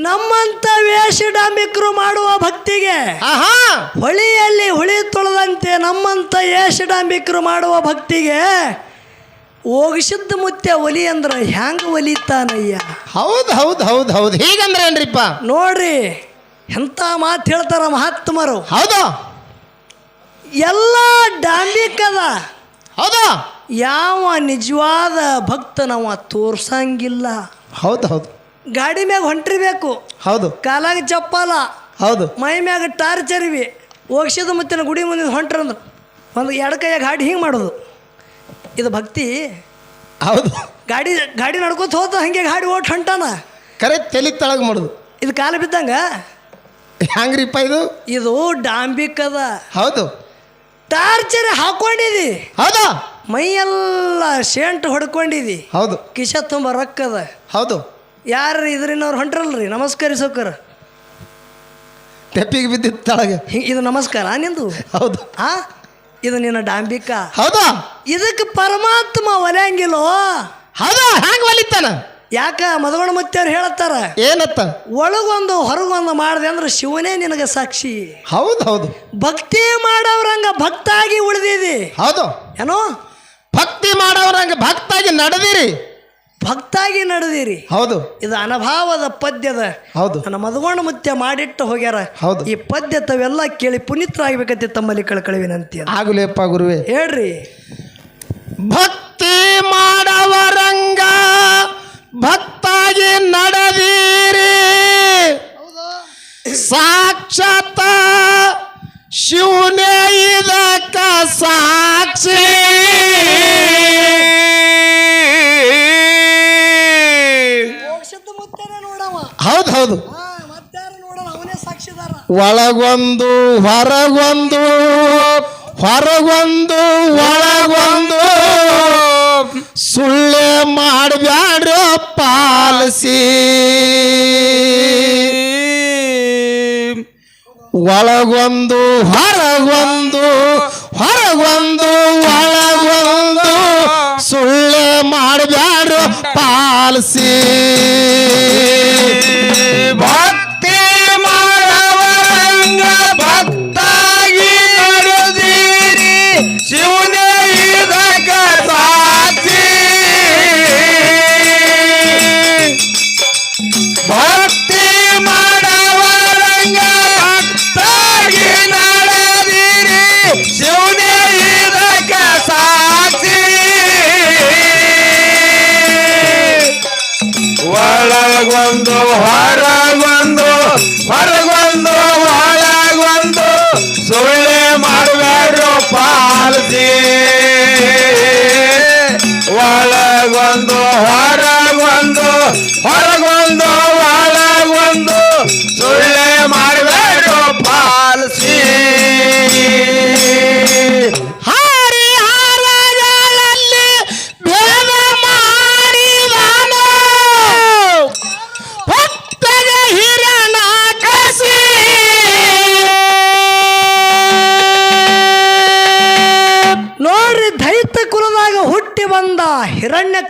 ನಮ್ಮಂತ ವೇಷ ಡಾಂಬಿಕರು ಮಾಡುವ ಭಕ್ತಿಗೆ ಹೊಳಿಯಲ್ಲಿ ಹುಳಿ ತೊಳೆದಂತೆ ನಮ್ಮಂತ ಯೇಷ ಡಾಂಬಿಕರು ಮಾಡುವ ಭಕ್ತಿಗೆ ಹೋಗಿಸಿದ್ದ ಮುತ್ತೆ ಒಲಿ ಅಂದ್ರ ಹ್ಯಾಂಗ ಒಲಿತಾನಯ್ಯ? ಹೌದು ಹೌದು ಹೌದು ಹೌದು. ಹೀಗಂದ್ರೆ ಏನ್ರಿಪ್ಪ? ನೋಡ್ರಿ ಎಂಥ ಮಾತು ಹೇಳ್ತಾರ ಮಹಾತ್ಮರು. ಹೌದು. ಎಲ್ಲ ಡಾಂಬಿಕದ ಹೌದು. ಯಾವ ನಿಜವಾದ ಭಕ್ತನವ ತೋರ್ಸಂಗಿಲ್ಲ. ಹೌದು ಹೌದು. ಗಾಡಿ ಮ್ಯಾಗ ಹೊಂಟಿರ್ಬೇಕು. ಹೌದು. ಕಾಲಾಗ ಚಪ್ಪಲ. ಹೌದು. ಮೈ ಮ್ಯಾಗ ಟಾರ್ಚರಿವಿ ಹೋಗ್ಸಿದ ಮುತ್ತಿನ ಗುಡಿ ಮುಂದೆ ಹೊಂಟ್ರಂದ್ರೆ ಒಂದು ಎರಡು ಕೈಯಾಗ ಗಾಡಿ ಹಿಂಗೆ ಮಾಡೋದು. ಇದು ಭಕ್ತಿ. ಹೌದು. ಗಾಡಿ ಗಾಡಿ ನಡ್ಕೋತ ಹೋತ ಹಂಗೆ ಗಾಡಿ ಓಟ್ ಹೊಂಟಾನ. ಕರೆ ತಲೆ ತಳಗ ಮಾಡುದು. ಇದು ಕಾಲ ಬಿದ್ದಂಗ? ಹ್ಯಾಂಗ್ರಿಪ್ಪ ಇದು? ಇದು ಡಾಂಬಿಕದ ಹೌದು. ಟಾರ್ಚರ್ ಹಾಕೊಂಡಿದಿ. ಹೌದು. ಎಲ್ಲ ಶೇಂಟ್ ಹೊಡ್ಕೊಂಡಿದಿ. ಹೌದು. ಕಿಶ ತುಂಬ ರೊಕ್ಕದ. ಹೌದು. ಯಾರು ಇದರಿನವ್ರು ಹೊಂಟ್ರಲ್ರಿ? ನಮಸ್ಕರಿಸೋಕರ ತೆಪ್ಪಿಗೆ ಬಿದ್ದಿತ್ತು ತಳಗೆ. ಇದು ನಮಸ್ಕಾರ ನಿಂದು? ಹೌದು. ಆ? ಇದು ನಿನ್ನ ಡಾಂಬಿಕ. ಹೌದಾ? ಇದಕ್ಕೆ ಪರಮಾತ್ಮ ಒಲೆಯಂಗಿಲ್ಲೋ? ಹೌದಾ? ಹ್ಯಾಂಗ ಒಲಿತಾನ? ಯಾಕ ಮದಗಣ ಮುತ್ತವ್ರು ಹೇಳತ್ತಾರ? ಏನತ್ತ? ಒಳಗೊಂದು ಹೊರಗೊಂದು ಮಾಡಿದೆ ಅಂದ್ರೆ ಶಿವನೇ ನಿನಗೆ ಸಾಕ್ಷಿ. ಹೌದು ಹೌದು. ಭಕ್ತಿ ಮಾಡೋರಂಗ ಭಕ್ತಾಗಿ ಉಳಿದಿದಿ. ಹೌದು. ಏನೋ? ಭಕ್ತಿ ಮಾಡೋರಂಗ ಭಕ್ತಾಗಿ ನಡೆದಿರಿ. ಭಕ್ತಾಗಿ ನಡೆದಿರಿ. ಹೌದು. ಇದು ಅನಭಾವದ ಪದ್ಯದ ಹೌದು. ನನ್ನ ಮದುವಣ ಮುತ್ಯ ಮಾಡಿಟ್ಟು ಹೋಗ್ಯಾರ. ಹೌದು. ಈ ಪದ್ಯ ತಾವೆಲ್ಲ ಕೇಳಿ ಪುನೀತರಾಗಬೇಕಂತೆ ತಮ್ಮಲ್ಲಿ ಕಳಕಳಿ ವಿನಂತಿ ಅಂತ. ಆಗಲೇಪ್ಪ ಗುರುವೆ. ಹೇಳ್ರಿ. ಭಕ್ತಿ ಮಾಡವರಂಗ ಭಕ್ತಾಗಿ ನಡೆದೀರಿ. ಸಾಕ್ಷಾತ್ ಶಿವನೇ ಇದಕ್ಕ ಸಾಕ್ಷಿ ಒಳಗೊಂದು ಹೊರಗೊಂದು ಹೊರಗೊಂದು ಒಳಗೊಂದು. ಸುಳ್ಳೆ ಮಾಡಬ್ಯಾಡ್ರ ಪಾಲಿಸಿ ಒಳಗೊಂದು ಹೊರಗೊಂದು ಹೊರಗೊಂದು ಒಳಗೊಂದು. ಸುಳ್ಳೆ ಮಾಡಬ್ಯಾಡ್ರ ಪಾಲಿಸಿ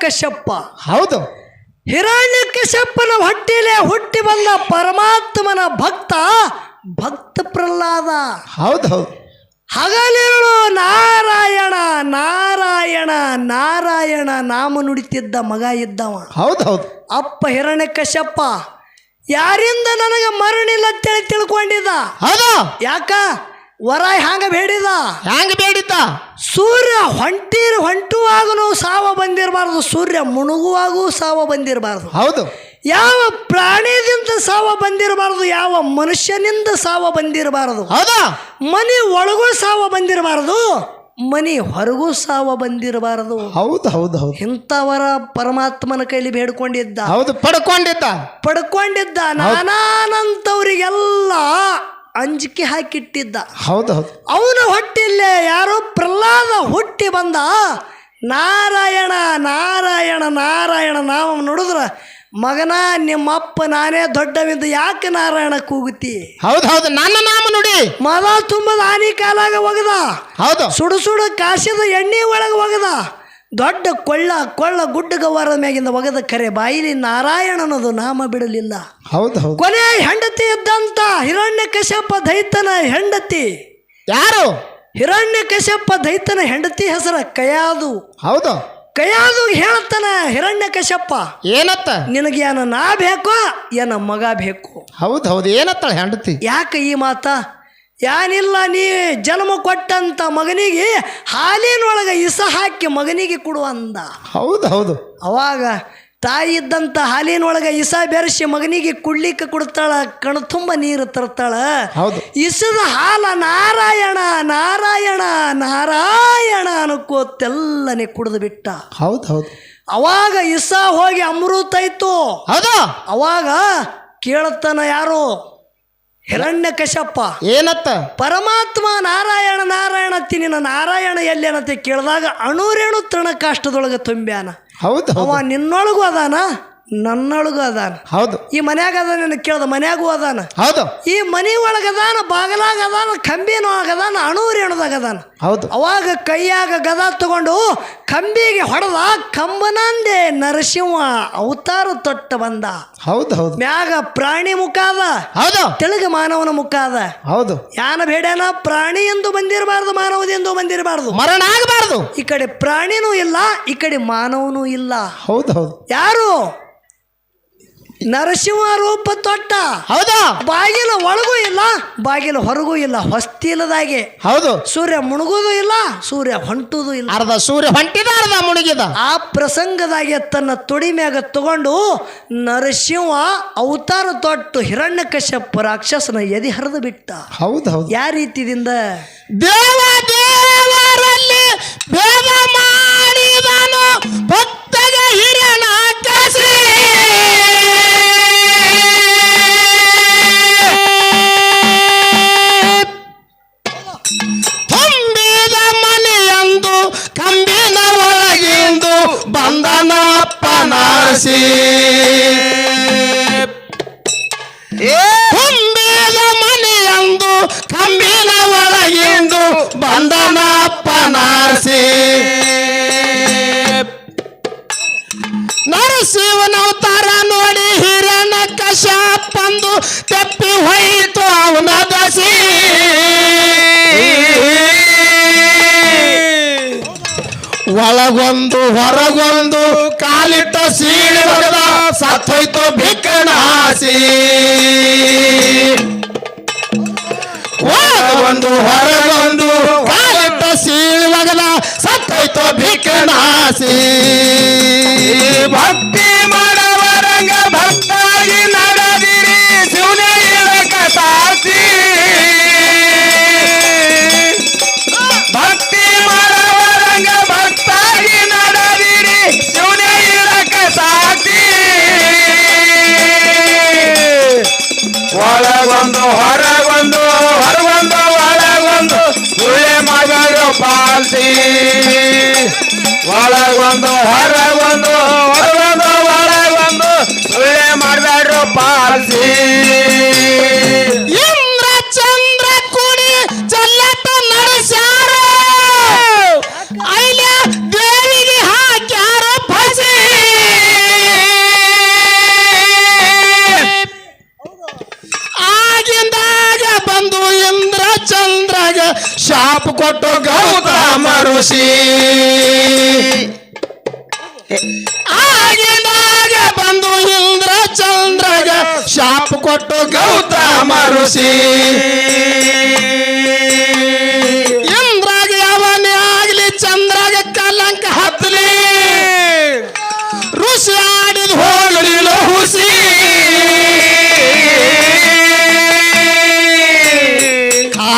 ಕಶ್ಯಪ್ಪ ಹೌದು. ಹಿರಣ್ಯ ಕಶ್ಯಪ್ಪನ ಹೊಟ್ಟಿಲೆ ಹುಟ್ಟಿ ಬಂದ ಪರಮಾತ್ಮನ ಭಕ್ತ ಭಕ್ತ ಪ್ರಹ್ಲಾದ. ಹೌದು ಹೌದು. ಹಗಲಿರುಳು ನಾರಾಯಣ ನಾರಾಯಣ ನಾರಾಯಣ ನಾಮ ನುಡಿತಿದ್ದ ಮಗ ಇದ್ದವ ಹೌದು ಹೌದು. ಅಪ್ಪ ಹಿರಣ್ಯ ಕಶ್ಯಪ್ಪ ಯಾರಿಂದ ನನಗೆ ಮರಣಿಲ್ಲ ಅಂತೇಳಿ ತಿಳ್ಕೊಂಡಿದ್ದ? ಹೌದು. ಯಾಕ? ವರ ಹ್ಯಾಂಗ ಬೇಡಿದ? ಹ್ಯಾಂಗ ಬೇಡಿದ್ದ? ಸೂರ್ಯ ಹೊಂಟಿರ್ ಹೊಂಟುವಾಗೂ ಸಾವ ಬಂದಿರಬಾರ್ದು. ಸೂರ್ಯ ಮುಣುಗುವಾಗೂ ಸಾವ ಬಂದಿರಬಾರ್ದು. ಹೌದು. ಯಾವ ಪ್ರಾಣಿದಿಂದ ಸಾವ ಬಂದಿರಬಾರದು ಯಾವ ಮನುಷ್ಯನಿಂದ ಸಾವ ಬಂದಿರಬಾರದು? ಹೌದಾ? ಮನೆ ಒಳಗೂ ಸಾವ ಬಂದಿರಬಾರದು ಮನೆ ಹೊರಗೂ ಸಾವ ಬಂದಿರಬಾರದು. ಹೌದು ಹೌದು ಹೌದು. ಇಂಥವರ ಪರಮಾತ್ಮನ ಕೈಲಿ ಬೇಡ್ಕೊಂಡಿದ್ದ. ಹೌದು ಪಡ್ಕೊಂಡಿದ್ದ. ಪಡ್ಕೊಂಡಿದ್ದ ನಾನಾನಂತವರಿಗೆಲ್ಲ ಅಂಜಿಕೆ ಹಾಕಿಟ್ಟಿದ್ದ. ಹೌದು ಹೌದು. ಅವನ ಹೊಟ್ಟಿಲ್ಲೇ ಯಾರೋ ಪ್ರಹ್ಲಾದ ಹುಟ್ಟಿ ಬಂದ. ನಾರಾಯಣ ನಾರಾಯಣ ನಾರಾಯಣ ನಾವು ನೋಡಿದ್ರ ಮಗನ ನಿಮ್ಮಪ್ಪ ನಾನೇ ದೊಡ್ಡವಿದ್ದ ಯಾಕೆ ನಾರಾಯಣ ಕೂಗುತ್ತಿ? ಹೌದು ಹೌದು. ನನ್ನ ನಾಮ ನೋಡಿ. ಮದ ತುಂಬದ ಆನಿ ಕಾಲಾಗ ಒಗದ. ಹೌದು. ಸುಡು ಸುಡು ಕಾಸಿದ ಎಣ್ಣೆ ಒಳಗೆ ಒಗದ. ದೊಡ್ಡ ಕೊಳ್ಳ ಕೊಳ್ಳ ಗುಡ್ಡಗವಾರ ಮ್ಯಾಗಿಂದ ಒಗದ ಕರೆ ಬಾಯಿಲಿ ನಾರಾಯಣನದು ನಾಮ ಬಿಡಲಿಲ್ಲ. ಹೌದು ಹೌದು. ಕೊನೆ ಹೆಂಡತಿ ಇದ್ದಂತ ಹಿರಣ್ಯ ಕಶ್ಯಪ್ಪ ದೈತನ ಹೆಂಡತಿ. ಯಾರು? ಹಿರಣ್ಯ ಕಶ್ಯಪ್ಪ ದೈತನ ಹೆಂಡತಿ ಹೆಸರ ಕಯಾದು. ಹೌದು. ಕಯಾದು ಹೇಳ್ತಾನ ಹಿರಣ್ಯ ಕಶ್ಯಪ್ಪ ಏನತ್ತ? ನಿನಗೆ ಏನ ನಾ ಬೇಕೋ ಏನ ಮಗ ಬೇಕು. ಹೌದು ಹೌದು. ಏನತ್ತಾಳೆ ಹೆಂಡತಿ? ಯಾಕೆ ಈ ಮಾತ? ಏನಿಲ್ಲ ನೀ ಜನ್ಮ ಕೊಟ್ಟಂತ ಮಗನಿಗೆ ಹಾಲಿನೊಳಗೆ ಇಸ ಹಾಕಿ ಮಗನಿಗೆ ಕೊಡು ಅಂದ. ಹೌದು ಹೌದು. ಅವಾಗ ತಾಯಿ ಇದ್ದಂಥ ಹಾಲಿನೊಳಗೆ ಇಸ ಬೆರೆಸಿ ಮಗನಿಗೆ ಕುಡ್ಲಿಕ್ಕೆ ಕೊಡ್ತಾಳ ಕಣ ತುಂಬ ನೀರು ತರ್ತಾಳ. ಹೌದು. ಇಸದ ಹಾಲ ನಾರಾಯಣ ನಾರಾಯಣ ನಾರಾಯಣ ಅನ್ಕೋತೆಲ್ಲನೆ ಕುಡಿದು ಬಿಟ್ಟ. ಹೌದು ಹೌದು. ಅವಾಗ ಇಸ ಹೋಗಿ ಅಮೃತ ಇತ್ತು ಹೌದು? ಅವಾಗ ಕೇಳುತ್ತಾನ ಯಾರು? ಹಿರಣ್ಯ ಕಶಪ್ಪ ಏನತ್ತ? ಪರಮಾತ್ಮ ನಾರಾಯಣ ನಾರಾಯಣ ನಿನ್ನ ನಾರಾಯಣ ಎಲ್ಲಿ ಅನ್ನತ್ತೆ ಕೇಳಿದಾಗ ಅಣುರೇಣು ತೃಣಕಾಷ್ಟದೊಳಗೆ ತುಂಬ್ಯಾನ. ಹೌದು ಹೌದು. ಅವ ನಿನ್ನೊಳಗೂ ಅದಾನ? ನನ್ನೊಳಗೂ ಅದಾನ ಹೌದು. ಈ ಮನ್ಯಾಗ ಅದಾನ ಕೇಳ್ದ ಮನ್ಯಾಗೂ ಅದಾನ. ಹೌದು. ಈ ಮನಿ ಒಳಗದಾನ ಬಾಗಲಾಗ ಅದಾನ ಆಗದಾನ ಅದಾನ ಅಣುರೇಣುದಾಗ ಅದಾನ ಹೌದು. ಅವಾಗ ಕೈಯಾಗ ಗದ ತಗೊಂಡು ಕಂಬಿಗೆ ಹೊಡೆದ ಕಂಬನಂದೆ ನರಸಿಂಹ ಅವತಾರ ತೊಟ್ಟ ಬಂದ. ಹೌದು ಹೌದು. ಮ್ಯಾಗ ಪ್ರಾಣಿ ಮುಖ ಅದ. ಹೌದು. ತೆಳಗ ಮಾನವನ ಮುಖ ಅದ. ಹೌದು. ಯಾನ ಬೇಡನ ಪ್ರಾಣಿ ಎಂದು ಬಂದಿರಬಾರ್ದು ಮಾನವದೆಂದು ಬಂದಿರಬಾರ್ದು. ಮರಣ ಆಗಬಾರ್ದು ಈ ಕಡೆ ಪ್ರಾಣಿನೂ ಇಲ್ಲ ಈ ಕಡೆ ಮಾನವನೂ ಇಲ್ಲ. ಹೌದು ಹೌದು. ಯಾರು? ನರಸಿಂಹ ರೂಪ ತೊಟ್ಟ. ಹೌದಾ? ಬಾಗಿಲ ಒಳಗೂ ಇಲ್ಲ ಬಾಗಿಲ ಹೊರಗೂ ಇಲ್ಲ ಹೊಸ್ತಿಲ್ಲದಾಗೆ ಹೌದು. ಸೂರ್ಯ ಮುಣುಗುದು ಇಲ್ಲ ಸೂರ್ಯ ಹೊಂಟುದು ಇಲ್ಲ. ಅರ್ಧ ಸೂರ್ಯ ಹೊಂಟಿದ ಅರ್ಧ ಮುಣುಗಿದ. ಆ ಪ್ರಸಂಗದಾಗೆ ತನ್ನ ತುಡಿ ಮ್ಯಾಗ ತಗೊಂಡು ನರಸಿಂಹ ಅವತಾರ ತೊಟ್ಟು ಹಿರಣ್ಯ ಕಶ್ಯಪ ರಾಕ್ಷಸನ ಎದಿ ಹರಿದು ಬಿಟ್ಟ. ಹೌದು ಹೌದು. ಯಾವ ರೀತಿದಿಂದ? ದೇವ ದೇವರಲ್ಲಿ ಭೇದ ಮಾಡಿದನು ಭಕ್ತಗ ನಾಸಿ ತುಂಬಿದ ಮನೆಯಂದು ಕಂಬಿನ ಒಳಗಿಂದು ಬಂದನಪ್ಪ ನರಸಿವನ ನರಸಿಂಹನವತಾರ ನೋಡಿ ಹಿರಣ್ಯ ಕಶಾಪಂದು ತೆಪ್ಪಿ ಹೋಯಿತು ಅವನ ದಸಿ. ಒಳಗೊಂದು, ಹೊರಗೊಂದು, ಕಾಲಿಟ್ಟ ಸೀಳಿ ಸತ್ತೋಯ್ತು ಬಿಕ್ಕಣಾಸಿ. ಒಳಗೊಂದು, ಹೊರಗೊಂದು, ಕಾಲಿಟ್ಟ ಸೀಳಿ ಒಗದ ಸತ್ತೋಯ್ತು ಬಿಕ್ಕಣಾಸಿ. ಭಕ್ತಿ ಮಾಡವರಂಗ ಭಕ್ತಾಗಿ ಒಳಗೊಂದು ಒಂದು ಹೊರಗೊಂದು ಒಳಗೊಂದು ಸುಳ್ಳೆ ಮಗಳು ಪಾಲ್ಸಿ. ಒಳಗೊಂದು ಹೊರಗೊಂದು ಹೊರಗೊಂದು ಒಳಗೊಂದು ಸುಳ್ಳೆ ಮಾಡಬೇಡ್ರು ಪಾಲ್ಸಿ. ಕೊಟ್ಟು ಗೌತಮ ಋಷಿ ಆಗಿನಾಗ ಬಂದು ಇಂದ್ರ ಚಂದ್ರಗ ಶಾಪ ಕೊಟ್ಟು ಗೌತಮ ಋಷಿ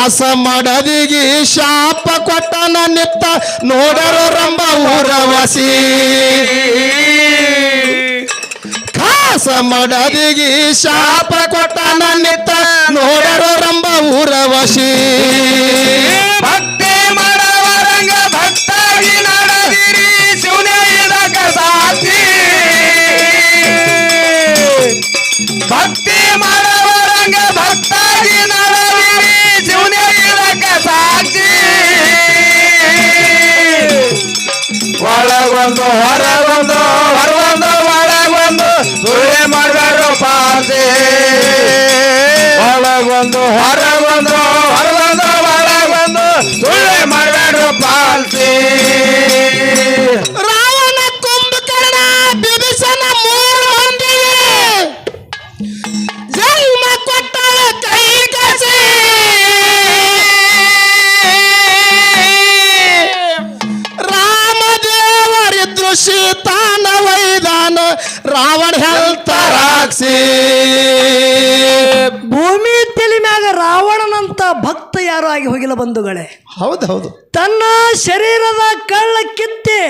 ಕಾಸ ಮಾಡದಿಗಿ ಶಾಪ ಕೊಟ್ಟ ನಿತ್ತ ನೋಡರು ರಂಬ ಊರವಸಿ ಕಾಸ ಮಾಡದಿಗಿ ಶಾಪ ಕೊಟ್ಟ ನಿತ್ತ ನೋಡರು ರಂಬ ಊರವಸಿ ಭಕ್ತಿ ಮಾಡವರಂಗ ಭಕ್ತಾಗಿ ನಡೆದಿರಿ. ಇದಕ ಹೊರ ಬಂದು ಹೊರ ಬಂದು ಮಳೆ ಬಂದು ಸುಳ್ಳೆ ಮಾಡಬೇಡ್ರು ಪಾಲ್ಸಿ ಒಳಗೊಂದು ಹೊರಗೊಂದು ಬಂಧುಗಳೇ. ಹೌದು ಹೌದು. ತನ್ನ ಶರೀರದ ಕಳ್ಳ ಕಿತ್ತಿ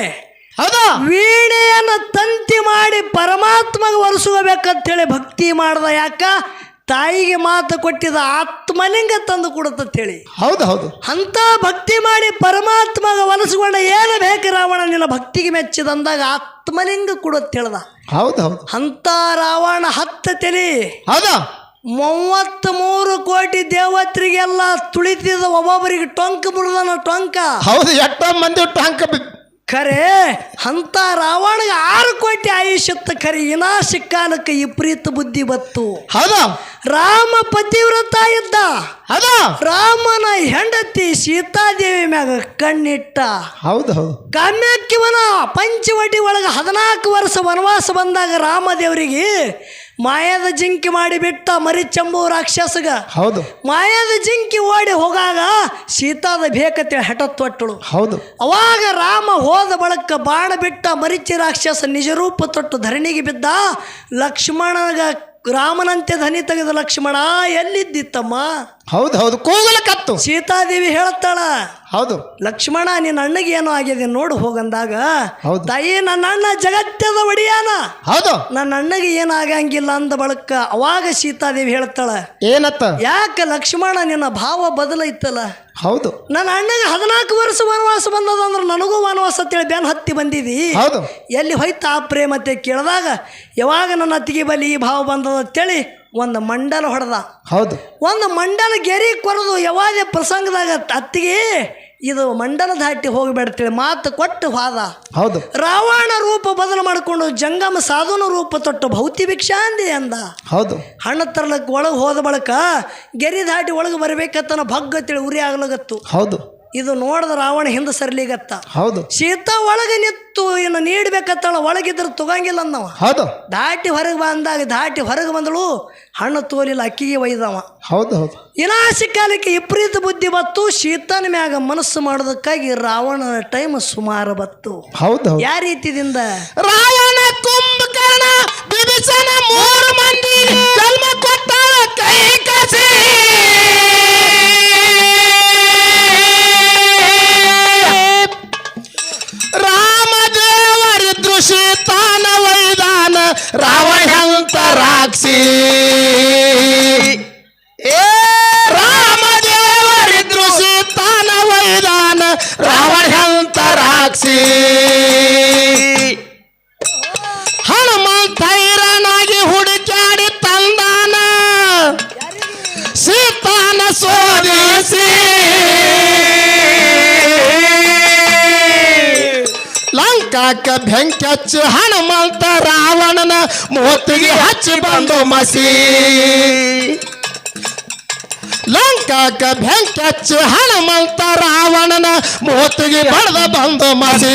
ಹೌದಾ? ವೀಣೆಯನ್ನು ತಂತಿ ಮಾಡಿ ಪರಮಾತ್ಮಗೆ ಒರೆಸ್ಕೋಬೇಕಂತೇಳಿ ಭಕ್ತಿ ಮಾಡ್ದ ಯಾಕ? ತಾಯಿಗೆ ಮಾತು ಕೊಟ್ಟಿದ ಆತ್ಮಲಿಂಗ ತಂದು ಕೊಡುತ್ತಂತೇಳಿ. ಹೌದು ಹೌದು. ಅಂತ ಭಕ್ತಿ ಮಾಡಿ ಪರಮಾತ್ಮಗ ಒಲಿಸ್ಕೊಂಡ ಏನು ಬೇಕು ರಾವಣ? ನಿನ್ನ ಭಕ್ತಿಗೆ ಮೆಚ್ಚಿದಂದಾಗ ಆತ್ಮಲಿಂಗ ಕೊಡುತ್ತ ಹೇಳ್ದ ಹೌದು ಹೌದು. ಅಂತ ರಾವಣ ಹತ್ತ ತೆಲಿ. ಹೌದಾ? ಮೂವತ್ತ್ ಮೂರು ಕೋಟಿ ದೇವತ್ರಿಗೆಲ್ಲ ತುಳಿತಿದ ಒಬ್ಬೊಬ್ಬರಿಗೆ ಟೊಂಕ ಮುರಿದನ ಟೊಂಕ. ಹೌದು ಎಷ್ಟೋ ಮಂದಿ ಟಾಂಕ ಖರೆ ಅಂತ ರಾವಣಗೆ ಆರು ಕೋಟಿ ಆಯುಷ್ಯತ್ತ ಖರೆ ಇನಾ ಸಿಕ್ಕಾಲಕ್ಕೆ ವಿಪರೀತ ಬುದ್ಧಿ ಬತ್ತು ಹೌದಾ? ರಾಮ ಪತಿವ್ರತ ಇದ್ದ. ಹೌದಾ? ರಾಮನ ಹೆಂಡತಿ ಸೀತಾದೇವಿ ಮ್ಯಾಗ ಕಣ್ಣಿಟ್ಟ. ಹೌದು ಹೌದು. ಕಾಮ್ಯಾಕ್ಯವನ ಪಂಚವಟಿ ಒಳಗೆ ಹದಿನಾಲ್ಕು ವರ್ಷ ವನವಾಸ ಬಂದಾಗ ರಾಮದೇವರಿಗೆ ಮಾಯದ ಜಿಂಕಿ ಮಾಡಿ ಬಿಟ್ಟ ಮರಿಚಂಬು ರಾಕ್ಷಸಗ. ಹೌದು. ಮಾಯದ ಜಿಂಕಿ ಓಡಿ ಹೋಗಾಗ ಸೀತಾದ ಬೇಕತೆ ಹಠ ತೊಟ್ಟಳು ಹೌದು. ಅವಾಗ ರಾಮ ಹೋದ ಬಳಕ ಬಾಣ ಬಿಟ್ಟ ಮರಿಚಿ ರಾಕ್ಷಸ ನಿಜರೂಪ ತೊಟ್ಟು ಧರಣಿಗೆ ಬಿದ್ದ. ಲಕ್ಷ್ಮಣಗ ರಾಮನಂತೆ ಧನಿ ತೆಗೆದ ಲಕ್ಷ್ಮಣ ಎಲ್ಲಿದ್ದಿತ್ತಮ್ಮ? ಹೌದು ಹೌದು. ಕೂಗಲ ಕತ್ತು. ಸೀತಾದೇವಿ ಹೇಳುತ್ತಾಳ ಹೌದು. ಲಕ್ಷ್ಮಣ ನಿನ್ನ ಅಣ್ಣಗೆ ಏನೋ ಆಗಿದೆ ನೋಡು ಹೋಗಂದಾಗ. ಹೌದು. ತಾಯಿ ನನ್ನ ಅಣ್ಣ ಜಗತ್ತದ ಒಡಿಯಾನ. ಹೌದು. ನನ್ನ ಅಣ್ಣಗೆ ಏನಾಗಂಗಿಲ್ಲ ಅಂದ ಬಳಕ ಅವಾಗ ಸೀತಾದೇವಿ ಹೇಳ್ತಾಳ ಏನತ್ತ? ಯಾಕ ಲಕ್ಷ್ಮಣ ನಿನ್ನ ಭಾವ ಬದಲೈತಲ್ಲ. ಹೌದು. ನನ್ನ ಅಣ್ಣಗೆ ಹದಿನಾಲ್ಕು ವರ್ಷ ವನವಾಸ ಬಂದದ ಅಂದ್ರೆ ನನಗೂ ವನವಾಸ ಅಂತೇಳಿ ಬೆನ್ ಹತ್ತಿ ಬಂದಿದಿ. ಹೌದು. ಎಲ್ಲಿ ಹೋಯ್ತಾ ಆ ಪ್ರೇಮತೆ ಕೇಳಿದಾಗ ಯಾವಾಗ ನನ್ನ ಅತ್ತಿಗೆ ಬಲಿ ಈ ಭಾವ ಬಂದದ ಅಂತೇಳಿ ಒಂದು ಮಂಡಲ ಹೊಡೆದ. ಹೌದು. ಒಂದು ಮಂಡಲ ಗೆರಿ ಕೊರದು ಯಾವಾಗ ಪ್ರಸಂಗದಾಗ ಅತ್ತಿಗೆ ಇದು ಮಂಡಲ ದಾಟಿ ಹೋಗಿಬೇಡ್ತೇಳಿ ಮಾತು ಕೊಟ್ಟು ಹಾದ. ಹೌದು. ರಾವಣ ರೂಪ ಬದಲು ಮಾಡಿಕೊಂಡು ಜಂಗಮ ಸಾಧುನ ರೂಪ ತೊಟ್ಟು ಭೌತಿ ಭಿಕ್ಷಾಂದಿ ಅಂದ ಹೌದು. ಹಣ ತರ್ಲಕ್ಕೆ ಒಳಗೆ ಹೋದ ಬಳಕ ಗೆರಿ ದಾಟಿ ಒಳಗೆ ಬರ್ಬೇಕತ್ತನ ತಿಳಿ ಉರಿ ಆಗ್ಲಗತ್ತು. ಹೌದು. ಇದು ನೋಡಿದ ರಾವಣ ಹಿಂದೆ ಸರ್ಲಿಗತ್ತ. ಹೌದು. ಸೀತಾ ಒಳಗೆ ನಿತ್ತು ಇನ್ನು ನೀಡ್ಬೇಕತ್ತಳ ಒಳಗಿದ್ರೆ ತಗಂಗಿಲ್ಲ ಅಂದವ ಹೌದು. ದಾಟಿ ಹೊರಗೆ ಬಂದಾಗ ದಾಟಿ ಹೊರಗೆ ಬಂದಳು ಹಣ್ಣು ತೋಲಿಲ್ಲ ಅಕ್ಕಿಗೆ ಒಯ್ದವ. ಹೌದು ಹೌದು. ವಿನಾಶ ಕಾಲಕ್ಕೆ ವಿಪರೀತ ಬುದ್ಧಿ ಬತ್ತು ಶೀತನ ಮ್ಯಾಗ ಮನಸ್ಸು ಮಾಡೋದಕ್ಕಾಗಿ ರಾವಣನ ಟೈಮ್ ಸುಮಾರು ಬತ್ತು. ಹೌದು ಯಾವ ರೀತಿದಿಂದ? ರಾವಣ ಕುಂಭಕರ್ಣ ಮೂರು ಮಂದಿ ಮಸಿ ಲಂಕಾಕ ಬೆಂಕಚ್ಚು ಹಣಮಂತ ರಾವಣನ ಮೂತಿಗೆ ಬಡದ ಬಂದು ಮಸಿ.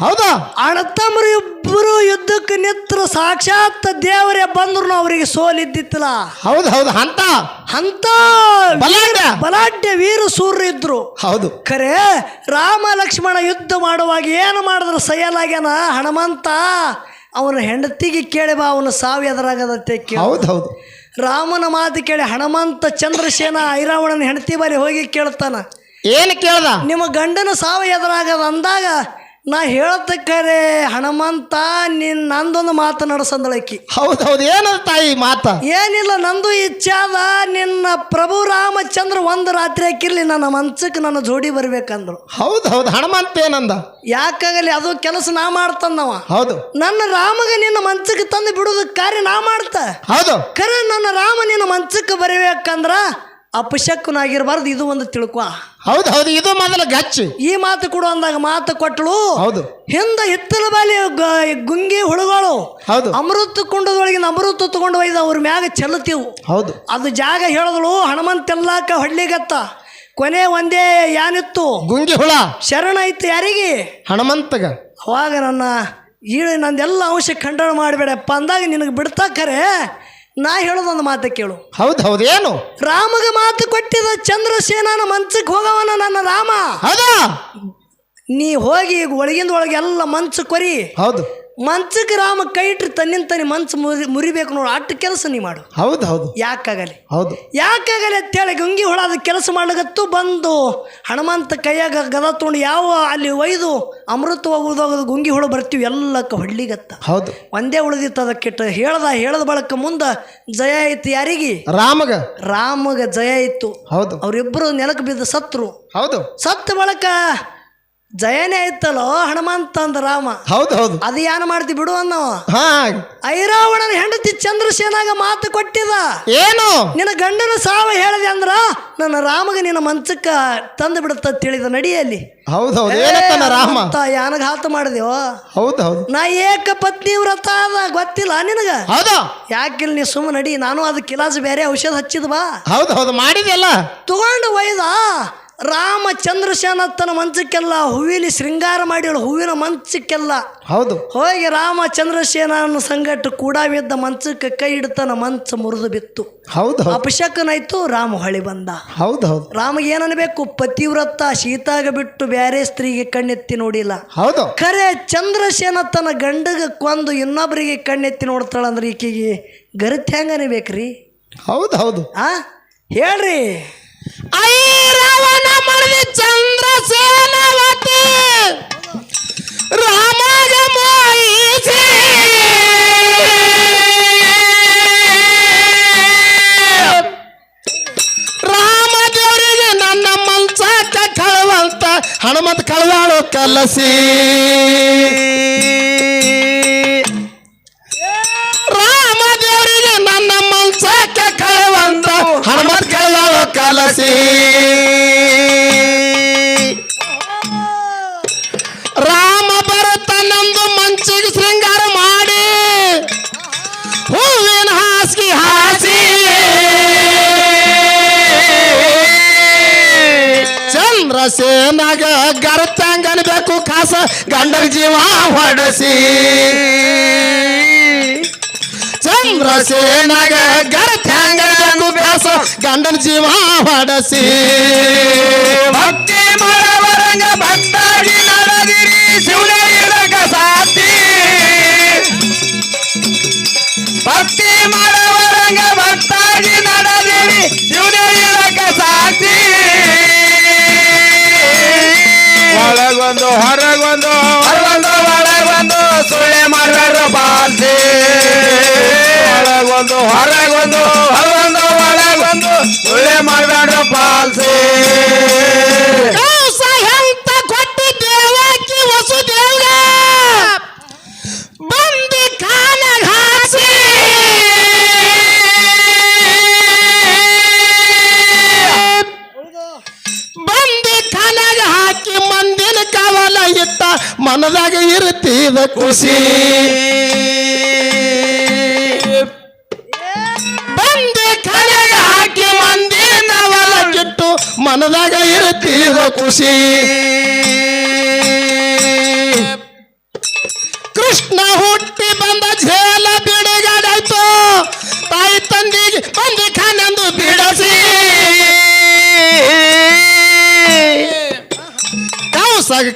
ಹೌದಾ? ಅಣ್ಣತಮ್ಮರು ಇಬ್ಬರು ಯುದ್ಧಕ್ಕೆ ನಿಂತರು ಸಾಕ್ಷಾತ್ ದೇವರೇ ಬಂದ್ರು ಅವರಿಗೆ ಸೋಲಿದ್ದಿತ್ತಲ್ಲ. ಹೌದು ಹೌದು ಅಂತ ಅಂತ ಬಲಾಢ್ಯ. ವೀರ ಸೂರ್ಯ ಇದ್ರು. ಹೌದು. ಖರೆ ರಾಮ ಲಕ್ಷ್ಮಣ ಯುದ್ಧ ಮಾಡುವಾಗ ಏನು ಮಾಡಿದ್ರು? ಸೈಯಲಾಗ್ಯನ? ಹನುಮಂತ ಅವನ ಹೆಂಡತಿಗೆ ಕೇಳಿ ಬಾ ಅವನು ಸಾವು ಎದುರಾಗದತ್ತೆ ಹೌದು ಹೌದು. ರಾಮನ ಮಾತು ಕೇಳಿ ಹನುಮಂತ ಚಂದ್ರಸೇನ ಐರಾವಣನ ಹೆಂಡತಿ ಬಾರಿ ಹೋಗಿ ಕೇಳ್ತಾನ. ಏನು ಕೇಳ್ದ? ನಿಮ್ಮ ಗಂಡನ ಸಾವು ಎದುರಾಗದ ಅಂದಾಗ ನಾ ಹೇಳ್ತಕ್ಕರೆ ಹನುಮಂತ ನಿನ್ ನಂದೊಂದು ಮಾತು ನಡೆಸಂದಳಕಿ ಹೌದು ಹೌದು ಏನದು ತಾಯಿ ಮಾತ? ಏನಿಲ್ಲ ನಂದು ಇಚ್ಛೆ ಅದ ನಿನ್ನ ಪ್ರಭು ರಾಮಚಂದ್ರ ಒಂದು ರಾತ್ರಿ ಹಾಕಿರ್ಲಿ ನನ್ನ ಮನ್ಸಕ್ಕೆ ನನ್ನ ಜೋಡಿ ಬರ್ಬೇಕಂದ್ರು. ಹೌದು ಹೌದು ಹನುಮಂತ ಏನಂದ? ಯಾಕಾಗಲಿ ಅದು ಕೆಲಸ ನಾ ಮಾಡ್ತಂದವ. ಹೌದು. ನನ್ನ ರಾಮಗ ನಿನ್ನ ಮನ್ಸಕ್ಕೆ ತಂದು ಬಿಡುದ ಕಾರ್ಯ ನಾ ಮಾಡ್ತ. ಹೌದು. ಖರೆ ನನ್ನ ರಾಮ ನಿನ್ನ ಮನ್ಸಕ್ಕೆ ಬರಬೇಕಂದ್ರ ಅಪಶಕ್ಕನಾಗಿರ್ಬಾರ್ದು ಇದು ಒಂದು ತಿಳ್ಕೊ. ಹೌದು ಹೌದು ಇದು ಮೊದಲ ಗಚ್ಚಿ. ಈ ಮಾತು ಕೊಡು ಅಂದಾಗ ಮಾತು ಕೊಟ್ಟಳು ಹೌದು. ಹಿಂದ ಹಿತ್ತಲ ಬಾಲಿ ಗ- ಗುಂಗಿ ಹುಳುಗಳು. ಹೌದು. ಅಮೃತ ಕುಂಡದೊಳಗಿನ ಅಮೃತ ತಗೊಂಡು ಒಯ್ದು ಅವ್ರ ಮ್ಯಾಗ ಚೆಲ್ಲತಿವು ಹೌದು. ಅದು ಜಾಗ ಹೇಳಿದಳು ಹನುಮಂತೆಲ್ಲಾಕ ಹೊಳ್ಳಿಗತ್ತ. ಕೊನೆ ಒಂದೇ ಯಾನಿತ್ತು. ಗುಂಗಿ ಹುಳ. ಶರಣ ಐತಿ ಯಾರಿಗೆ? ಹನುಮಂತಗ. ಅವಾಗ ನನ್ನ ಈ ನಂದೆಲ್ಲ ಅಂಶ ಖಂಡನ ಮಾಡಬೇಡಪ್ಪ ಅಂದಾಗ ನಿನಗೆ ಬಿಡ್ತಾ ಖರೆ ನಾ ಹೇಳೋದೊಂದು ಮಾತು ಕೇಳು. ಹೌದು ಹೌದು ಏನು ರಾಮಗ ಮಾತು ಕೊಟ್ಟಿದ ಚಂದ್ರಸೇನನ ಮಂಚಕ್ಕೆ ಹೋಗವನ ನನ್ನ ರಾಮ. ಹೌದಾ? ನೀ ಹೋಗಿ ಈಗ ಒಳಗಿಂದ ಒಳಗೆ ಎಲ್ಲ ಮಂಚ ಕೊರಿ. ಹೌದು. ಮಂಚಕ್ಕೆ ರಾಮ ಕೈ ಇಟ್ಟರೆ ತನ್ನಿಂದ ತನಿ ಮಂಚ ಮುರಿ ಮುರಿಬೇಕು ನೋಡು ಅಟ್ಟು ಕೆಲಸ ನೀ ಮಾಡು. ಹೌದು ಹೌದು. ಯಾಕಾಗಲಿ? ಹೌದು. ಯಾಕಾಗಲಿ ಅಂತೇಳಿ ಗಂಗಿ ಹುಳ ಅದು ಕೆಲಸ ಮಾಡ್ಲಿಕ್ಕತ್ತು ಬಂದು ಹನುಮಂತ ಕೈಯಾಗ ಗದ ತೊಗೊಂಡು ಯಾವ ಅಲ್ಲಿ ಒಯ್ದು ಅಮೃತ ಹೋಗೋದು ಗುಂಗಿ ಹೊಳ ಬರ್ತೀವಿ ಎಲ್ಲಕ್ಕ ಹೊಳ್ಳಿಗತ್ತ ಹೌದು. ಒಂದೇ ಉಳಿದಿತ್ತು ಅದಕ್ಕಿಟ್ಟು ಹೇಳ್ದ ಹೇಳದ ಬಳಕ ಮುಂದೆ ಜಯ ಐತಿ ಯಾರಿಗೆ? ರಾಮಗ. ರಾಮಗ ಜಯ ಇತ್ತು ಹೌದು. ಅವರಿಬ್ಬರು ನೆಲಕ್ಕೆ ಬಿದ್ದು ಸತ್ರು. ಹೌದು. ಸತ್ತ ಬಳಕ ಜಯನೇ ಇತ್ತಲ್ಲೋ ಹನುಮಂತ ಅಂದ ರಾಮ. ಹೌದು ಹೌದು. ಅದು ಯಾನ ಮಾಡ್ತಿ ಬಿಡು ಅನ್ನವ ಹಾ. ಐರಾವಣನ ಹೆಂಡತಿ ಚಂದ್ರಸೇನಾಗ ಮಾತು ಕೊಟ್ಟಿದ. ಏನು? ನಿನ್ನ ಗಂಡನ ಸಾವ ಹೇಳಿದೆ ಅಂದ್ರ ನನ್ನ ರಾಮಗೆ ನಿನ್ನ ಮಂಚಕ್ಕ ತಂದು ಬಿಡುತ್ತ ತಿಳಿದ ನಡಿಯಲ್ಲಿ. ಹೌದು ಹೌದು. ರಾಮ? ಯಾನಗ ಹಾತ ಮಾಡಿದೆವು ಹೌದು ಹೌದು. ನಾ ಏಕ ಪತ್ನಿ ವ್ರತ ಅದ ಗೊತ್ತಿಲ್ಲ ನಿನಗ? ಹೌದು. ಯಾಕಿಲ್ಲ ನೀ ಸುಮ್ಮ ನಡಿ ನಾನು ಅದಕ್ಕೆ ಕಿಲಾಸ್ ಬೇರೆ ಔಷಧ ಹಚ್ಚಿದ್ವಾ? ಹೌದು ಹೌದು. ಮಾಡಿದೆಲ್ಲ ತಗೊಂಡು ಒಯ್ದ. ರಾಮ ಚಂದ್ರಸೇನತ್ತನ ಮಂಚಕ್ಕೆಲ್ಲ ಹೂವಿಲಿ ಶೃಂಗಾರ ಮಾಡಿಳು ಹೂವಿನ ಮಂಚಕ್ಕೆಲ್ಲ. ಹೌದು. ಹೋಗಿ ರಾಮ ಚಂದ್ರಸೇನನ ಸಂಗಟ ಕೂಡ ಬಿದ್ದ ಮಂಚಕ್ಕೆ ಕೈ ಇಡ್ತಾನ ಮಂಚ ಮುರಿದು ಬಿತ್ತು. ಹೌದು ಅಪಶಕನಾಯ್ತು ರಾಮ ಹೊಳಿ ಬಂದ. ಹೌದು ಹೌದು. ರಾಮಗೆ ಏನನ್ಬೇಕು? ಪತಿವ್ರತ ಶೀತಾಗ ಬಿಟ್ಟು ಬೇರೆ ಸ್ತ್ರೀಗೆ ಕಣ್ಣೆತ್ತಿ ನೋಡಿಲ್ಲ. ಹೌದು. ಖರೆ ಚಂದ್ರಸೇನ ತನ್ನ ಗಂಡಗ ಕೊಂದು ಇನ್ನೊಬ್ಬರಿಗೆ ಕಣ್ಣೆತ್ತಿ ನೋಡ್ತಾಳಂದ್ರೆ ಈಕೆಗೆ ಗರಿತ್ ಹೆಂಗ ಅನಿಬೇಕ್ರಿ ಹೌದು ಹೌದು. ಆ? ಹೇಳ್ರಿ. ಐರವನ ಮಡದಿ ಚಂದ್ರಸೇನವತಿ. ರಾಮಗ ಮೋಹಿಸಿ ರಾಮದೇವರಿಗೆ ನನ್ನ ಮನ್ಸಕ್ಕ ಕಳವಂತ ಹನುಮಂತ ಕಳವಾಳು ಕಲಸಿ. ಗರ್ತಂಗನ್ಬೇಕು ಗಂಡರ ಜೀವ ಹೊಡಸಿ ಚಂದ್ರಸೇನಗ ಗರ್ತಂಗನ್ಬೇಕು ಕಾಸ ಗಂಡನ ಜೀವ ಹೊಡಸಿ ಭಕ್ತಿ ಒಳಗೊಂದು ಹೊರಗೊಂದು ಹೊರಗೊಂದು ಒಳಗೊಂದು ಸುಳ್ಳೆ ಮಾಡಬೇಡ್ರ ಬಾಲ್ಸಿ ಒಳಗೊಂದು ಹೊರಗೊಂದು ಹೊರಗೊಂದು ಒಳಗೊಂದು ಸುಳ್ಳೆ ಮಾಡಬೇಡ್ರ ಪಾಲ್ಸಿ ಮನದಾಗ ಇರುತ್ತಿದ ಖುಷಿ ಬಂದ ಕಡೆಗ ಹಾಕಿ ಮಂದಿ ನವಲ ಕಿಟ್ಟು ಮನದಾಗ ಇರುತ್ತಿದ ಖುಷಿ ಕೃಷ್ಣ ಹುಟ್ಟಿ ಬಂದ ಝೇ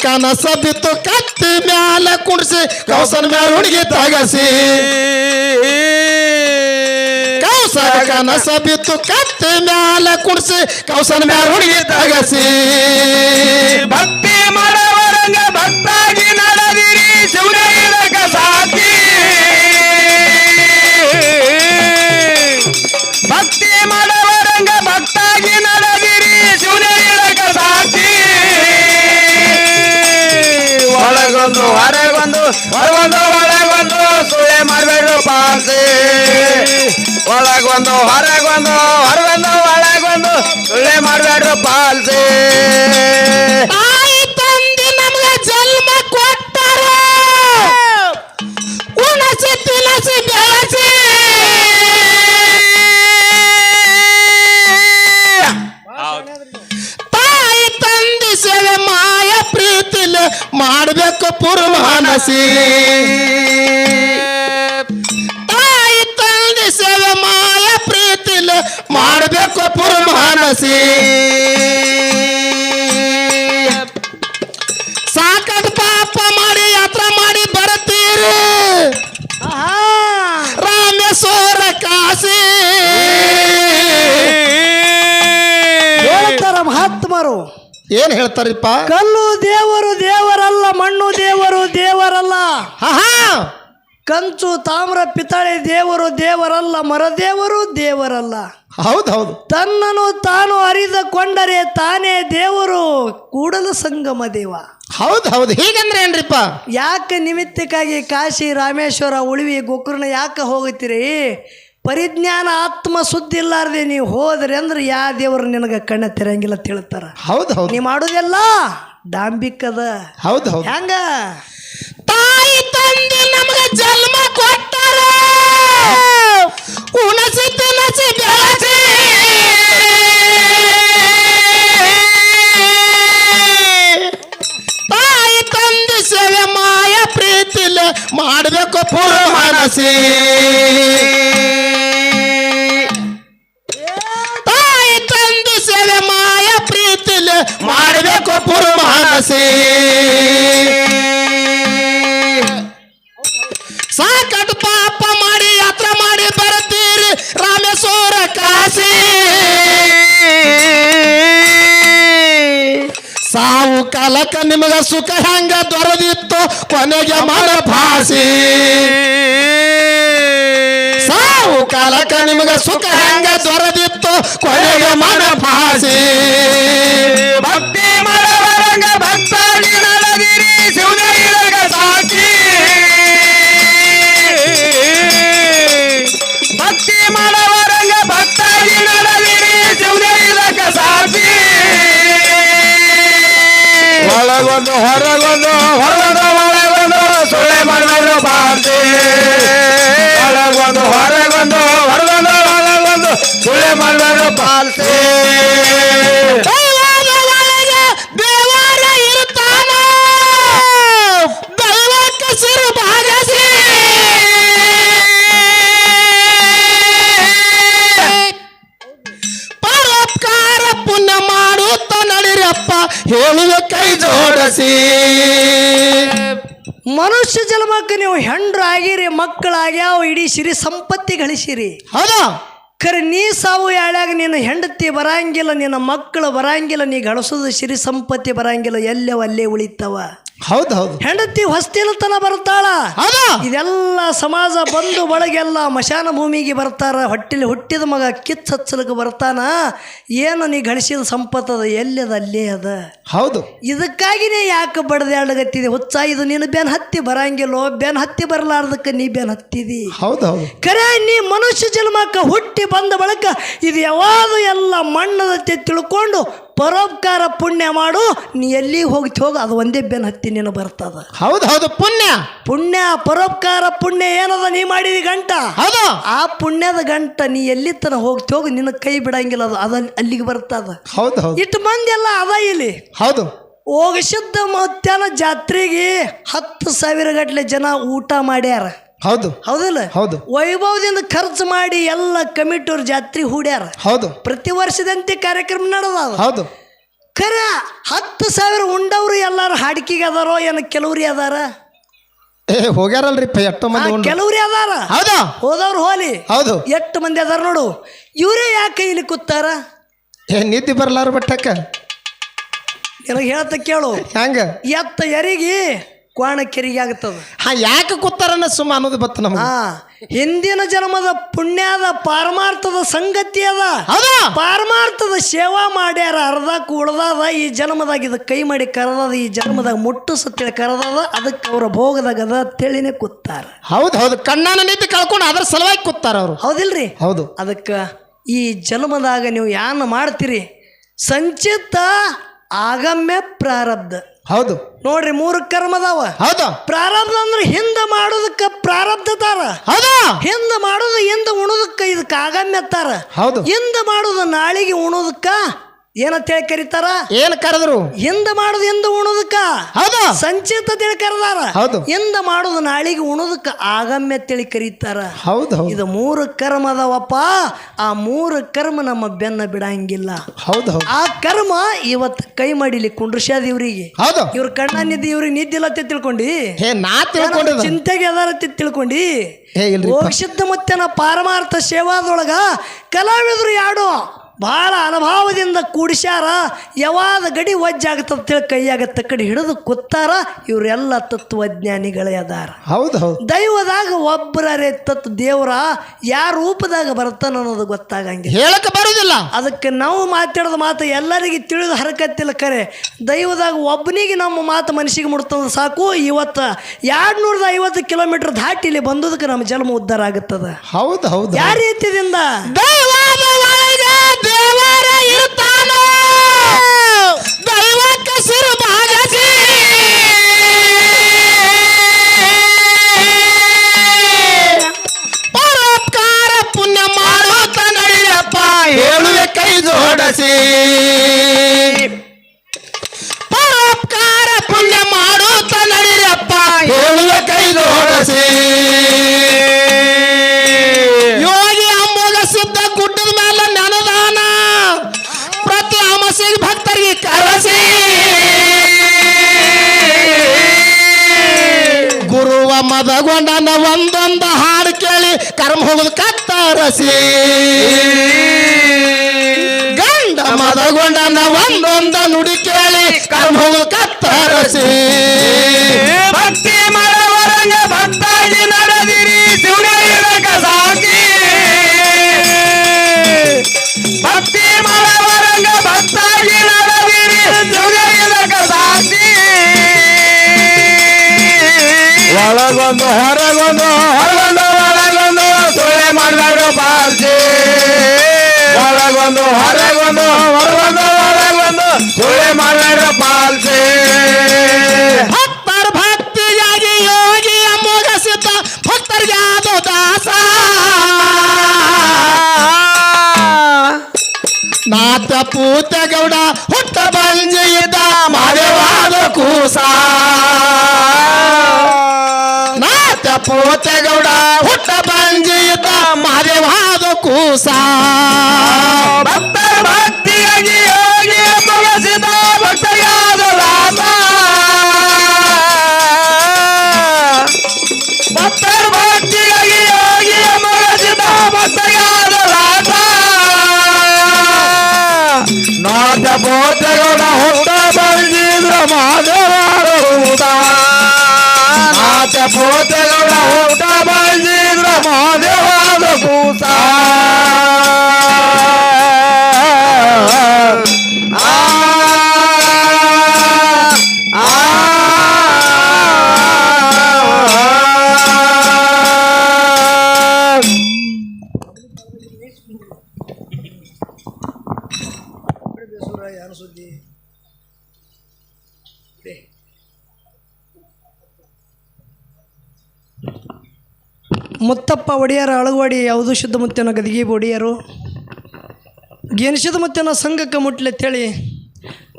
ಕನಸ ಬಿತ್ತು ಕತ್ತಿ ಮ್ಯಾಲ ಕುಂಡ್ಸಿ ಕೌಸನ ಮ್ಯಾಲ ಹುಡುಗಿ ತಗಸಿ. ಕೌಸರ ಕನಸ ಬಿತ್ತು ಕತ್ತಿ ಮ್ಯಾಲ ಕುಂಡ್ಸಿ ಕೌಸನ ಮ್ಯಾಲ ಹುಡುಗಿ ತಗಸಿ. ಭಕ್ತಿ ಮಾಡವರಂಗ ಭಕ್ತಾಗಿ ಒಳಗೊಂದು ಹೊರಗೊಂದು ಹೊರಗೊಂದು ಬಂದು ಸುಳೆ ಮಾಡಬೇಡ್ರು ಪಾಲ್ಸಿ ಒಳಗೊಂದು ಹೊರಗೊಂದು ಹೊರಗೊಂದು ಬಂದು ಸುಳೆ ಮಾಡಬೇಡ್ರು ಪಾಲ್ಸಿ. ಮಾಡಬೇಕು ಪುರಮಾನಸಿ ತಾಯಿ ತಂದೆ ಸೇವೆ ಮಾಯ ಪ್ರೀತಿಲ ಮಾಡಬೇಕು ಪುರಮಾನಸಿ ಏನ್ ಹೇಳ್ತಾರಪ್ಪ? ಕಲ್ಲು ದೇವರು ದೇವರಲ್ಲ ಮಣ್ಣು ದೇವರು ದೇವರಲ್ಲ. ಕಂಚು ತಾಮ್ರ ಪಿತಳೆ ದೇವರು ದೇವರಲ್ಲ ಮರದೇವರು ದೇವರಲ್ಲ. ಹೌದು ಹೌದು ತನ್ನನು ತಾನು ಅರಿದುಕೊಂಡರೆ ತಾನೇ ದೇವರು ಕೂಡಲ ಸಂಗಮ ದೇವ. ಹೌದು ಹೌದು ಹೀಗಂದ್ರೆ ಏನ್ರಿಪ್ಪ? ಯಾಕೆ ನಿಮಿತ್ತಕ್ಕಾಗಿ ಕಾಶಿ ರಾಮೇಶ್ವರ ಉಳಿವಿ ಗೋಕರ್ಣ ಯಾಕೆ ಹೋಗುತ್ತೀರಿ? ಪರಿಜ್ಞಾನ ಆತ್ಮ ಸುದ್ದಿ ಇಲ್ಲಾರ್ದೆ ನೀವು ಹೋದ್ರೆ ಅಂದ್ರೆ ಯಾ ದೇವರು ನಿನಗೆ ಕಣ್ಣ ತೆರಂಗಿಲ್ಲ ತಿಳ್ತಾರ ಹೌದು ಹೌದು. ನೀ ಮಾಡೋದೆಲ್ಲ ಡಾಂಬಿಕ್ಕದ ಹೌದು ಹೌದು. ಹೆಂಗ? ತಾಯಿ ತಂದೆ ನಮಗೆ ಜನ್ಮ ಕೊಟ್ಟಾರ. ಉಣಸಿ ತಿನಸಿ ಬೆಳಸಿ ಮಾಡಬೇಕು ಪೂರ್ವ ಮನಸಿ ತಾಯಿ ತಂದು ಸೇವೆ ಮಾಯ ಪ್ರೀತಿಲ ಮಾಡಬೇಕು ಪೂರ್ವ ಮನಸಿ ಸುಖ ಹೆಂಗ ದೊರೆದಿತ್ತು? ಕೊನೆಗೆ ಮನ ಭಾಸಿ. ಸಾವು ಕಾಲಕ ನಿಮಗ ಸುಖ ಹೆಂಗ ದೊರೆದಿತ್ತು? ಕೊನೆಗೆ ಮನ ಭಾಸಿ. ಒಳಗೊಂದು ಹೊರಗೊಂದು ಹೊರಗೊಂದು ಒಳಗೊಂದು ಸುಳ್ಳೆ ಮಾಡಬೇಕು ಬಾಂತಿ ಒಳಗೊಂದು ಹೊರಗೊಂದು ಹೊರಗೊಂದು ಒಳಗೊಂದು ಸುಳ್ಳೆ ಮಾಡಬೇಕು ಪಾಲ್ಸಿ ಜೋಡಿಸಿ ಮನುಷ್ಯ ಜನ್ಮಕ್ಕೆ ನೀವು ಹೆಂಡ್ರು ಆಗಿರಿ ಮಕ್ಕಳಾಗ್ಯಾವ ಇಡೀ ಸಿರಿ ಸಂಪತ್ತಿ ಗಳಿಸಿರಿ. ಹೌದಾ? ಖರೆ ನೀ ಸಾವು ಯಾಳ್ಯಾಗ ನಿನ್ನ ಹೆಂಡತಿ ಬರಂಗಿಲ್ಲ ನಿನ್ನ ಮಕ್ಕಳು ಬರಂಗಿಲ್ಲ ನೀ ಗಳಿಸೋದು ಸಿರಿ ಸಂಪತ್ತಿ ಬರಂಗಿಲ್ಲ ಎಲ್ಲವ ಅಲ್ಲೇ ಉಳಿತಾವ. ಹೌದು ಹೌದು. ಹೆಂಡತಿ ಹೊಸ್ತಿಲತನ ಬರ್ತಾಳ ಇದೆಲ್ಲ ಸಮಾಜ ಬಂದು ಒಳಗೆಲ್ಲ ಮಶಾನ ಭೂಮಿಗೆ ಬರ್ತಾರ ಹೊಟ್ಟಿಲಿ ಹುಟ್ಟಿದ ಮಗ ಕಿತ್ ಹಚ್ಚಲಿಕ್ಕೆ ಬರ್ತಾನ? ಏನು ನೀ ಗಳಿಸಿದ ಸಂಪತ್ತದ ಎಲ್ಲಿದ? ಅಲ್ಲೇ ಅದ. ಹೌದು. ಇದಕ್ಕಾಗಿನೇ ಯಾಕೆ ಬಡ್ದಾಡ್ಗತ್ತಿದೆ ಹುಚ್ಚ ಇದು ನೀನು ಬೇನ್ ಹತ್ತಿ ಬರಂಗಿಲ್ಲೋ? ಬೇನ್ ಹತ್ತಿ ಬರಲಾರ್ದಕ್ಕೆ ನೀ ಬೇನ್ ಹತ್ತಿದಿ? ಹೌದು ಹೌದು. ಕರೆ ನೀ ಮನುಷ್ಯ ಜನ್ಮಕ್ಕೆ ಹುಟ್ಟಿ ಬಂದ ಬಳಕ ಇದು ಯಾವಾಗ ಎಲ್ಲ ಮಣ್ಣದತ್ತೆ ತಿಳ್ಕೊಂಡು ಪರೋಪಕಾರ ಪುಣ್ಯ ಮಾಡು ನೀ ಎಲ್ಲಿ ಹೋಗ್ತಿ ಹೋಗಿ ಅದು ಒಂದೇ ಬೆನ್ ಹತ್ತಿ ನೀನು ಬರ್ತದ. ಹೌದು ಹೌದು ಪುಣ್ಯ. ಪುಣ್ಯ ಪರೋಪಕಾರ ಪುಣ್ಯ ಏನದ ನೀ ಮಾಡಿದಿ ಗಂಟ? ಹೌದು. ಆ ಪುಣ್ಯದ ಗಂಟ ನೀ ಎಲ್ಲಿ ತನ ಹೋಗ್ತಿ ಹೋಗಿ ನಿನ್ನ ಕೈ ಬಿಡಂಗಿಲ್ಲ ಅದು ಅದ ಅಲ್ಲಿಗೆ ಬರ್ತದ. ಹೌದು ಹೌದು. ಇಟ್ಟು ಮಂದಿ ಎಲ್ಲ ಅದ ಇಲ್ಲಿ. ಹೌದು. ಹೋಗಸಿದ್ದ ಮಧ್ಯಾಹ್ನ ಜಾತ್ರೆಗೆ ಹತ್ತು ಸಾವಿರ ಗಟ್ಟಲೆ ಜನ ಊಟ ಮಾಡ್ಯಾರ. ಹೌದು. ಹೌದಲ್ಲ? ಹೌದು. ವೈಭವದಿಂದ ಖರ್ಚು ಮಾಡಿ ಎಲ್ಲ ಕಮಿಟಿಯವ್ರ ಜಾತ್ರೆ ಹೂಡ್ಯಾರ. ಹೌದು. ಪ್ರತಿ ವರ್ಷದಂತೆ ಕಾರ್ಯಕ್ರಮ ನಡೆದ ಹೌದು. ಖರ ಹತ್ತು ಸಾವಿರ ಉಂಡವ್ರು ಎಲ್ಲಾರು ಹಾಡಿಕೆಗೆ ಅದಾರೋ ಏನು ಕೆಲವ್ರಿ ಅದಾರ? ಏ ಹೋಗ್ಯಾರಲ್ರಿ ಎಷ್ಟೋ ಮಂದಿ. ಕೆಲವ್ರಿ ಅದಾರ? ಹೌದಾ? ಹೋದವ್ರು ಹೋಲಿ. ಹೌದು. ಎಷ್ಟು ಮಂದಿ ಅದಾರ ನೋಡು. ಇವರೇ ಯಾಕೆ ಇಲ್ಲಿ ಕೂತಾರ? ಏ ನಿದ್ದೆ ಬರ್ಲಾರ ಬಟ್ಟಕ್ಕ? ನಿನಗೆ ಹೇಳ್ತ ಕೇಳು. ಹೆಂಗ? ಎತ್ತ ಎರಿಗೆ ಕ್ವಾಣ ಕೆರಿಗೆ ಆಗ್ತದ ಹಾ ಯಾಕೆ ಕೂತಾರನ್ನ ಸುಮ್ಮ ಅನ್ನೋದು ಬತ್ತ ನಮ್ಗೆ. ಆ ಹಿಂದಿನ ಜನ್ಮದ ಪುಣ್ಯದ ಪಾರಮಾರ್ಥದ ಸಂಗತಿ ಅದ. ಹೌದಾ. ಪಾರಮಾರ್ಥದ ಸೇವಾ ಮಾಡ್ಯಾರ ಅರ್ಧ ಉಳ್ದಾದ ಈ ಜನ್ಮದಾಗ ಇದು ಕೈ ಮಾಡಿ ಕರೆದದ ಈ ಜನ್ಮದಾಗ ಮುಟ್ಟು ಸತ್ತೇಳಿ ಕರೆದದ ಅದಕ್ಕೆ ಅವರ ಭೋಗದಾಗ ಅದ ತಿಳಿನೇ ಕೂತಾರ. ಹೌದು ಹೌದು. ಕಣ್ಣಾನ ನೀತಿ ಕಳ್ಕೊಂಡು ಅದ್ರ ಸಲುವಾಗಿ ಕೂತಾರ ಅವರು. ಹೌದಿಲ್ರಿ? ಹೌದು. ಅದಕ್ಕೆ ಈ ಜನ್ಮದಾಗ ನೀವು ಯಾನ ಮಾಡ್ತೀರಿ? ಸಂಚಿತ ಆಗಮ್ಯ ಪ್ರಾರಬ್ಧ. ಹೌದು. ನೋಡ್ರಿ ಮೂರು ಕರ್ಮ ಅದಾವ. ಹೌದು. ಪ್ರಾರಬ್ಧ ಅಂದ್ರೆ ಹಿಂದ ಮಾಡೋದಕ್ಕೆ ಪ್ರಾರಬ್ಧ ತಾರ ಹೌದಾ. ಹಿಂದ ಮಾಡೋದು ಹಿಂದ ಉಣೋದಕ್ಕೆ ಇದಕ್ಕೆ ಆಗಮ್ಯ ತಾರ ಹೌದು. ಹಿಂದ ಮಾಡೋದು ನಾಳಿಗೆ ಉಣೋದಕ್ಕ ಏನಂತ ಹೇಳಿ ಕರೀತಾರ? ಏನ್ ಕರೆದ್ರು? ಹಿಂದ ಮಾಡುದು ಹಿಂದ ಉಣುದಕ್ಕ? ಹೌದು. ಸಂಚಿತ ತಿಳಿ ಕರೆದಾರ. ಹೌದು. ಹಿಂದ ಮಾಡುದು ನಾಳಿಗೆ ಉಣುದಕ್ಕ ಆಗಮ್ಯ ತಿಳಿ ಕರೀತಾರ. ಹೌದು ಹೌದು. ಇದು ಮೂರು ಕರ್ಮ ಅದಾವಪ್ಪ. ಆ ಮೂರು ಕರ್ಮ ನಮ್ಮ ಬೆನ್ನ ಬಿಡಂಗಿಲ್ಲ. ಹೌದು ಹೌದು. ಆ ಕರ್ಮ ಇವತ್ತು ಕೈ ಮಾಡಿಲಿ ಕುಂಡ್ರಸ್ಯಾದ ಇವ್ರಿಗೆ ಹೌದು. ಇವ್ರ ಕಣ್ಣ ನಿದ್ದೆ ಇವ್ರಿಗೆ ನಿದ್ದಿಲ್ಲ ಅಂತ ತಿಳ್ಕೊಂಡಿ. ಹೇ ನಾ ಚಿಂತೆಗೆ ಅದಾರ ತಿಳ್ಕೊಂಡಿ. ಹೇ ಇಲ್ರಿ ಮತ್ತೆ ಮತ್ತೆನ ಪಾರಮಾರ್ಥ ಸೇವಾದೊಳಗ ಕಲಾವಿದರು ಯಾಡು ಬಹಳ ಅನುಭವದಿಂದ ಕೂಡಿಸ್ಯಾರ. ಯಾವಾದ ಗಡಿ ವಜ್ಜಾಗತ್ತಂತ ಹೇಳಿ ಕೈಯಾಗ ತಕ್ಕಡಿ ಹಿಡಿದು ಕೂತಾರ. ಇವರೆಲ್ಲ ತತ್ವಜ್ಞಾನಿಗಳೇ ಅದಾರ. ಹೌದು ಹೌದು. ದೈವದಾಗ ಒಬ್ಬರೇ ತತ್ವ ದೇವರ ಯಾರ ರೂಪದಾಗ ಬರ್ತಾನ ಅನ್ನೋದು ಗೊತ್ತಾಗಂಗೆ ಹೇಳಕ್ಕೆ ಬರೋದಿಲ್ಲ. ಅದಕ್ಕೆ ನಾವು ಮಾತಾಡೋದು ಮಾತು ಎಲ್ಲರಿಗೆ ತಿಳಿದು ಹರಕತ್ತಿಲ್ಲ ಕರೆ. ದೈವದಾಗ ಒಬ್ಬನಿಗೆ ನಮ್ಮ ಮಾತು ಮನಸ್ಸಿಗೆ ಮುಡ್ತದ ಸಾಕು. ಇವತ್ತು ಎರಡು ನೂರದ ಐವತ್ತು ಕಿಲೋಮೀಟರ್ ದಾಟಿ ಇಲ್ಲಿ ಬಂದದಕ್ಕೆ ನಮ್ಮ ಜನ್ಮ ಉದ್ಧಾರ ಆಗುತ್ತದೆ ಹೌದು ಹೌದು ಯಾವ ರೀತಿಯಿಂದ ದೇವರ ಇರ್ತಾನ ಒಳಗೊಂದು ಹೊರಗೊಂದು ಹೊರಗೊಂದು ಒಳಗೊಂದು ಸುಳೆ ಮಾಡಬೇಡ ಬಾಜಿ ಒಳಗೊಂದು ಹೊರಗೊಂದು ಹೊರಗೊಂದು ಒಳಗೊಂದು ಸುಳೆ ಮಾಡಬೇಡ ನಾಥ ಪೂತ ಗೌಡ ಹುಟ್ಟ ಬಂಜಿ ಇದ್ದ ಮಾದೇವಾದ ಕೂಸ ನಾಥ ಪೂತ ಗೌಡ ಹುಟ್ಟ ಬಂಜಿ ಇದ್ದ ಮಾದೇವಾದ ಕೂಸ ಭಕ್ತರ ಭಕ್ತಿಯಾಗಿ ಯೋಗಿ ಮುಗಿಸಿದ ಭಕ್ತಯಾದ ದಾಸ ಭಕ್ತರ ಭಕ್ತಿಯಾಗಿ ಯೋಗಿ ಮುಗಿಸಿದ ಭಕ್ತಯಾದ ದಾಸ ನಾಥ ಬೋಧಗಳ ಹುಟ್ಟ ಬಂದಿದ್ರ ಮಾಧವಾರ ಊಟ ನಾಥ ಬೋಧಗಳ ಹುಟ್ಟ ಮುತ್ತಪ್ಪ ಒಡೆಯರ ಅಳಗವಾಡಿ ಯಾವುದು? ಶುದ್ಧ ಮುತ್ತಿನ ಗದಗಿ ಒಡೆಯರು. ಗೇನ್ ಶುದ್ಧ ಮುತ್ತಿನ ಸಂಘಕ್ಕೆ ಮುಟ್ಲೆ ಅಂತೇಳಿ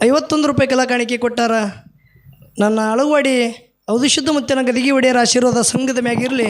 ಐವತ್ತೊಂದು ರೂಪಾಯಿ ಕೆಲ ಕಾಣಿಕೆ ಕೊಟ್ಟಾರ. ನನ್ನ ಅಳಗವಾಡಿ ಔದು ಶುದ್ಧ ಮುತ್ತಿನ ಗದಗಿ ಒಡೆಯರ ಆಶೀರ್ವಾದ ಸಂಘದ ಮ್ಯಾಗಿರಲಿ.